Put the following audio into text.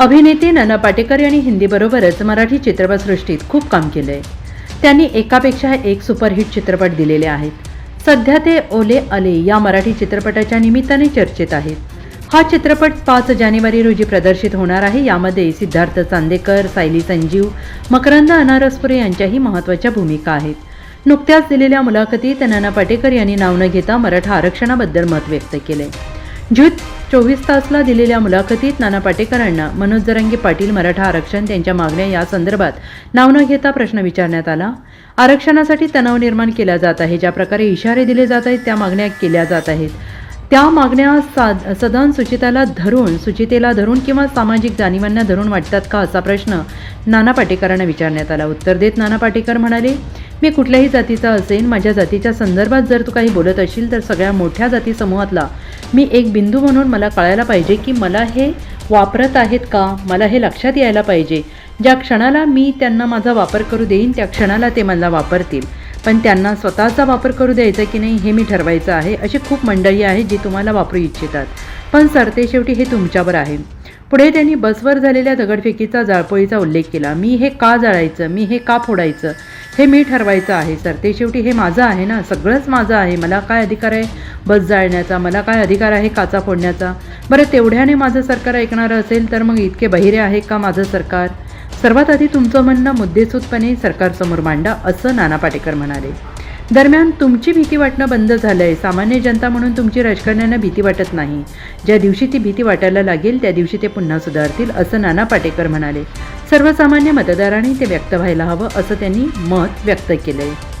अभिनेते नाना पाटेकर यांनी हिंदीबरोबरच मराठी चित्रपटसृष्टीत खूप काम केलं आहे त्यांनी एकापेक्षा एक सुपरहिट चित्रपट दिलेले आहेत. सध्या ते ओले अले या मराठी चित्रपटाच्या निमित्ताने चर्चेत आहेत. हा चित्रपट पाच जानेवारी रोजी प्रदर्शित होणार आहे. यामध्ये सिद्धार्थ चांदेकर सायली संजीव मकरंद अनारसपुरे यांच्याही महत्त्वाच्या भूमिका आहेत. नुकत्याच दिलेल्या मुलाखतीत नाना पाटेकर यांनी नाव न घेता मराठा आरक्षणाबद्दल मत व्यक्त केले झूत चोवीस तासला दिलेल्या मुलाखतीत नाना पाटेकरांना मनोज जरांगे पाटील मराठा आरक्षण त्यांच्या मागण्या या संदर्भात नाव न घेता प्रश्न विचारण्यात आला. आरक्षणासाठी तणाव निर्माण केला जात आहे ज्या प्रकारे इशारे दिले जात आहेत त्या मागण्या केल्या जात आहेत. त्या मागण्या साध सदन सुचिताला धरून सुचितेला धरून किंवा सामाजिक जाणीवांना धरून वाटतात का असा प्रश्न नाना पाटेकरांना विचारण्यात आला. उत्तर देत नाना पाटेकर म्हणाले मी कुठल्याही जातीचा असेन माझ्या जातीच्या संदर्भात जर तू काही बोलत असशील तर सगळ्या मोठ्या जाती समूहातला मी एक बिंदू म्हणून मला कळायला पाहिजे की मला हे वापरत आहेत का? मला हे लक्षात यायला पाहिजे. ज्या क्षणाला मी त्यांना माझा वापर करू देईन त्या क्षणाला ते मला वापरतील. पण त्यांना स्वतःचा वापर करू द्यायचा की नाही हे मी ठरवायचं आहे अशी खूप मंडळी आहेत जी तुम्हाला वापरू इच्छितात. पण सरतेशेवटी हे तुमच्यावर आहे. पुढे त्यांनी बसवर झालेल्या दगडफेकीचा जाळपोळीचा उल्लेख केला. मी हे का जाळायचं? मी हे का फोडायचं? हे मी ठरवायचं आहे. सर ते शेवटी हे माझं आहे ना? सगळंच माझं आहे. मला काय अधिकार आहे? बस जाळण्याचा मला काय अधिकार आहे काचा फोडण्याचा? बरं तेवढ्याने माझं सरकार ऐकणारं असेल तर मग इतके बहिरे आहे का माझं सरकार? सर्वात आधी तुमचं म्हणणं मुद्देसूदपणे सरकारसमोर मांडा असं नाना पाटेकर म्हणाले. दरम्यान तुमची भीती वाटणं बंद झालं आहे सामान्य जनता म्हणून तुमची राजकारण्यांना भीती वाटत नाही. ज्या दिवशी ती भीती वाटायला लागेल त्या दिवशी ते पुन्हा सुधारतील असं नाना पाटेकर म्हणाले. सर्वसामान्य मतदारांनी ते व्यक्त व्हायला हवं असं त्यांनी मत व्यक्त केलं आहे